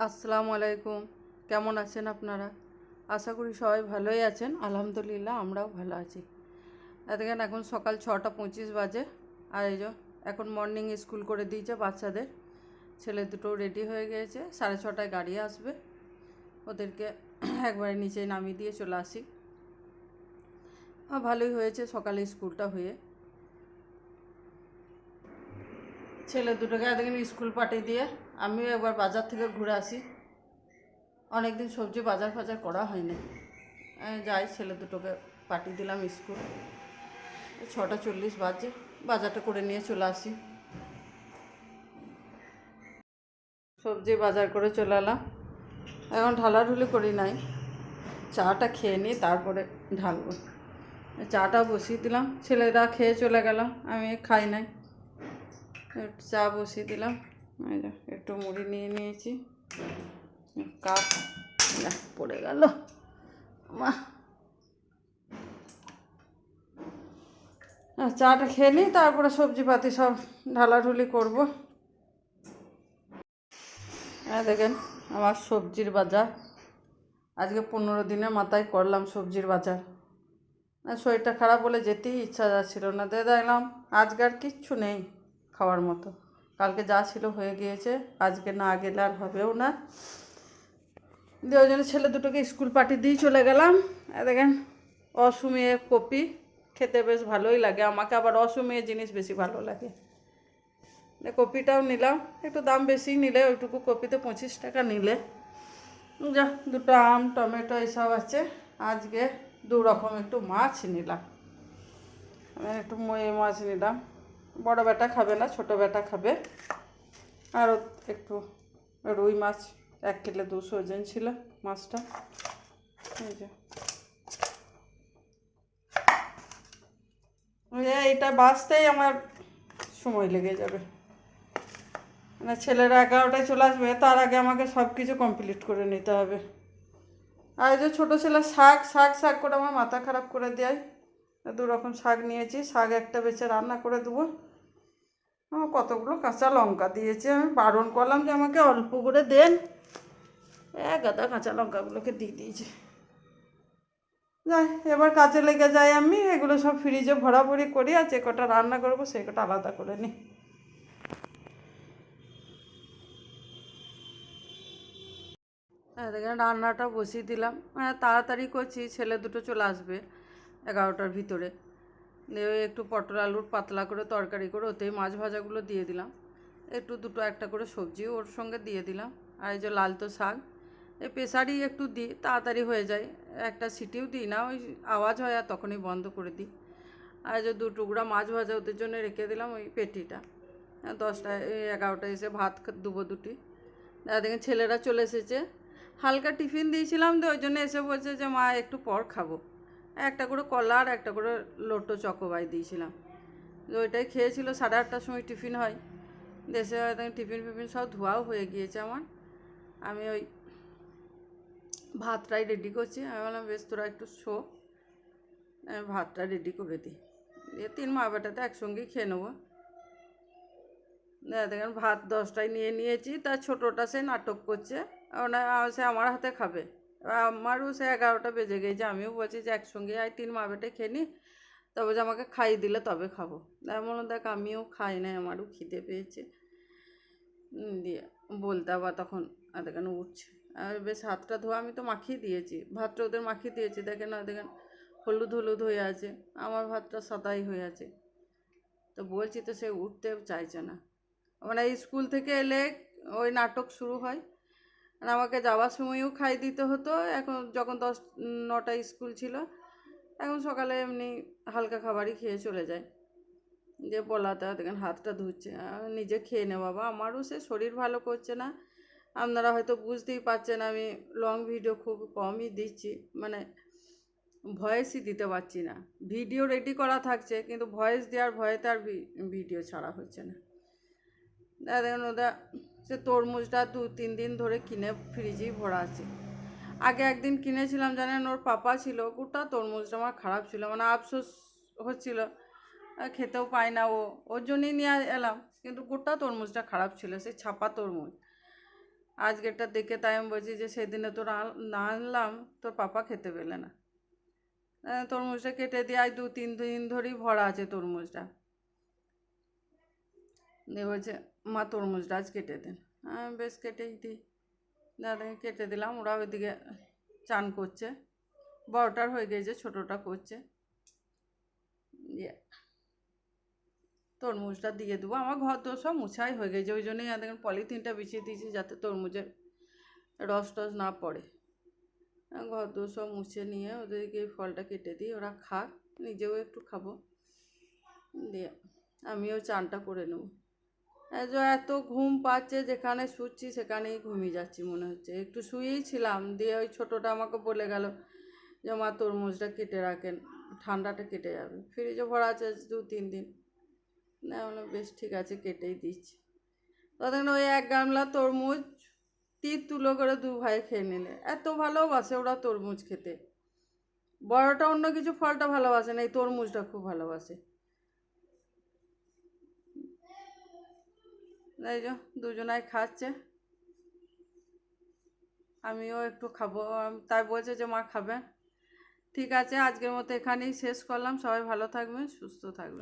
আসসালামু আলাইকুম। কেমন আছেন আপনারা? আশা করি সবাই ভালোই আছেন। আলহামদুলিল্লাহ, আমরাও ভালো আছি। দেখেন এখন সকাল ছটা পঁচিশ বাজে। আর এই এখন মর্নিং স্কুল করে দিয়েছে বাচ্চাদের। ছেলে দুটো রেডি হয়ে গিয়েছে সাড়ে ছটায় গাড়ি আসবে। ওদেরকে একবারে নিচে নামিয়ে দিয়ে চলে আসি। ভালোই হয়েছে সকালে স্কুলটা হয়ে। ছেলে দুটোকে দেখেন স্কুল পাঠিয়ে দিয়ে আমিও একবার বাজার থেকে ঘুরে আসি। অনেক দিন সবজি বাজার ফাজার করা হয়নি। যাই, ছেলে দুটোকে পাঠিয়ে দিলাম স্কুল। ছটা চল্লিশ বাজে, বাজারটা করে নিয়ে চলে আসি। সবজি বাজার করে চলে এলাম। এখন ঢালাঢুলি করি নাই। চাটা খেয়ে নিই তারপরে ঢালবো। চাটা বসিয়ে দিলাম। ছেলেরা খেয়ে চলে গেলাম আমি খাই নাই। চা বসিয়ে দিলাম। একটু মুড়ি নিয়ে নিয়েছি। কাপ পড়ে গেল। মা। চাটা খেয়ে নিই, তারপরে সবজিপাতি সব ঢালাঢুলি করব। হ্যাঁ দেখেন, আমার সবজির বাজার। আজকে পনেরো দিনের মাথায় করলাম সবজির বাজার। শরীরটা খারাপ বলে যেতেই ইচ্ছা যাচ্ছিল না। দিয়ে দেখলাম আজকে আর কিচ্ছু নেই। খাওয়ার মতো। কালকে যা ছিল হয়ে গিয়েছে, আজকে না গেলে আর হবেও না। দিয়ে ওই জন্য ছেলে দুটোকে স্কুল পাঠিয়ে দিয়ে চলে গেলাম। দেখেন, অসুমিয়ে কপি খেতে বেশ ভালোই লাগে। আমাকে আবার অসুমিয়ে জিনিস বেশি ভালো লাগে। কপিটাও নিলাম। একটু দাম বেশি নিলে ওইটুকু কপিতে পঁচিশ টাকা নিলে। যা, দুটো আম, টমেটো এইসব আছে। আজকে দু রকম একটু মাছ নিলাম। একটু মই মাছ নিলাম। বড় বেটা খাবে না, ছোট বেটা খাবে। আর একটু রুই মাছ, এক কিলো দুশো ওজন ছিল মাছটা। এই যে। এইটা বাঁচতেই আমার সময় লেগে যাবে। মানে ছেলেরা এগারোটায় চলে আসবে, তার আগে আমাকে সব কিছু কমপ্লিট করে নিতে হবে। আর যে ছোটো ছেলে শাক শাক শাক করে আমার মাথা খারাপ করে দেয়। দু রকম শাক নিয়েছি, শাক একটা বেছে রান্না করে দেবো। কতগুলো কাঁচা লঙ্কা দিয়েছে, আমি বারণ করলাম যে আমাকে অল্প করে দেন। এক গাদা কাঁচা লঙ্কাগুলোকে দিয়ে দিয়েছে। যাই, এবার কাজে লেগে যাই আমি, এগুলো সব ফ্রিজে ভরাভরি করি আর যে কটা রান্না করব সেই কটা আলাদা করে নিই। রান্নাটা বসিয়ে দিলাম। হ্যাঁ তাড়াতাড়ি করছি, ছেলে দুটো চলে আসবে। এগারোটার ভিতরে। দিয়ে একটু পটল আলুর পাতলা করে তরকারি করে ওতেই মাছ ভাজাগুলো দিয়ে দিলাম। একটু দুটো একটা করে সবজি ওর সঙ্গে দিয়ে দিলাম। আর এই যে লালতো শাক এই প্রেসারই একটু দিই তাড়াতাড়ি হয়ে যায়। একটা সিটিও দিই না ওই আওয়াজ হয় আর তখনই বন্ধ করে দিই। আর যে দু টুকরা মাছ ভাজা ওদের জন্য রেখে দিলাম ওই পেটিটা। হ্যাঁ, দশটায় এগারোটায় এসে ভাত দুবো দুটি। দেখেন ছেলেরা চলে এসেছে। হালকা টিফিন দিয়েছিলাম তো ওই জন্য এসে বলছে যে মা একটু পর খাব। একটা করে কলা আর একটা করে লোটো চকোবাই দিয়েছিলাম। ওইটাই খেয়েছিল, সাড়ে আটটার সময় টিফিন হয়। দেশে হয়তো টিফিন ফিফিন সব ধোয়াও হয়ে গিয়েছে আমার। আমি ওই ভাতটাই রেডি করছি। আমি বললাম, বেশ, তোরা একটু শো। আমি ভাতটা রেডি করে দিই। দিয়ে তিন মা বেটাতে একসঙ্গেই খেয়ে নেব। দেখেন, ভাত দশটায় নিয়ে নিয়েছি। তার ছোটোটা সে নাটক করছে। ওনা সে আমার হাতে খাবে। আমারও সে এগারোটা বেজে গেছে, আমিও বলছি যে একসঙ্গে আয়, তিন মা বেটে খেয়ে নি। তবে যে আমাকে খাইয়ে দিলে তবে খাব। বললাম, দেখ, আমিও খাই নাই, আমারও খিদে পেয়েছে। দিয়ে বলতে আবার তখন আর দেখেন উঠছে। আর বেশ হাতটা ধোয়া আমি তো মাখিয়ে দিয়েছি, ভাতটা ওদের মাখিয়ে দিয়েছি, দেখেন না দেখেন হলুদ হলুদ হয়ে আছে, আমার ভাতটা সাদাই হয়ে আছে। তো বলছি তো সে উঠতে চাইছে না। মানে স্কুল থেকে এলে ওই নাটক শুরু হয় আর আমাকে যাওয়ার সময়ও খাই দিতে হতো। এখন যখন দশ নটা স্কুল ছিল, এখন সকালে এমনি হালকা খাবারই খেয়ে চলে যায়। যে বলাতে দেখেন হাতটা ধুচ্ছে। নিজে খেয়ে নে বাবা, আমারও সে শরীর ভালো করছে না। আপনারা হয়তো বুঝতেই পারছেন, আমি লং ভিডিও খুব কমই দিচ্ছি। মানে ভয়েসই দিতে পারছি না। ভিডিও রেডি করা থাকছে, কিন্তু ভয়েস দেওয়ার ভয়েতে আর ভিডিও ছাড়া হচ্ছে না। দেখা দেখুন ওটা সে তরমুজটা দু, তিন দিন ধরে কিনে ফ্রিজেই ভরা আছে। আগে একদিন কিনেছিলাম, জানেন? ওর পাপা ছিল, গোটা তরমুজটা আমার খারাপ ছিল মানে আফসোস হচ্ছিল। খেতেও পায় না ও, ওর জন্যই নিয়ে এলাম, কিন্তু গোটা তরমুজটা খারাপ ছিল, সে ছাপা তরমুজ। আজকেরটা দেখে তাই আমি বলছি যে, সেদিনে তোর না আনলাম, তোর পাপা খেতে পেলে না। তরমুজটা কেটে দিয়ে আজ দু, তিন দিন ধরেই ভরা আছে তরমুজটা। দিয়ে বলছে, মা, তরমুজটা আজ কেটে দেন। আমি বেশ, কেটেই দিই। দাদাকে কেটে দিলাম। ওরা ওইদিকে চান করছে। বড়টার হয়ে গেছে, ছোটোটা করছে। দিয়ে তরমুজটা দিয়ে দেবো। আমার ঘর তো সব মুছাই হয়ে গেছে, ওই জন্যই দেখেন পলিথিনটা বিছিয়ে দিয়েছি যাতে তরমুজের রস টস না পড়ে। ঘর তো সব মুছে নিয়ে ওদেরকে ফলটা কেটে দিই, ওরা খাক, নিজেও একটু খাব। দিয়ে আমিও চানটা করে নেব। এত ঘুম পাচ্ছে, যেখানে শুচ্ছি সেখানেই ঘুমিয়ে যাচ্ছি মনে হচ্ছে। একটু শুয়েই ছিলাম, দিয়ে ওই ছোটোটা আমাকে বলে গেল যে, মা, তরমুজটা কেটে রাখেন, ঠান্ডাটা কেটে যাবে। ফ্রিজে ভরা আছে দু, তিন দিন। না বললাম, বেশ, ঠিক আছে, কেটেই দিচ্ছি। তখন ওই এক গামলা তরমুজ তীর তুলো করে দু ভাই খেয়ে নিলে। এত ভালোবাসে ওরা তরমুজ খেতে। বড়টা অন্য কিছু, ফলটা ভালোবাসে না, এই তরমুজটা খুব ভালোবাসে। এই যে দুজনাই খাচ্ছে। আমিও একটু খাব তাই বলছে যে মা খাবে। ঠিক আছে, আজকের মতো এখানেই শেষ করলাম। সবাই ভালো থাকবেন, সুস্থ থাকবেন।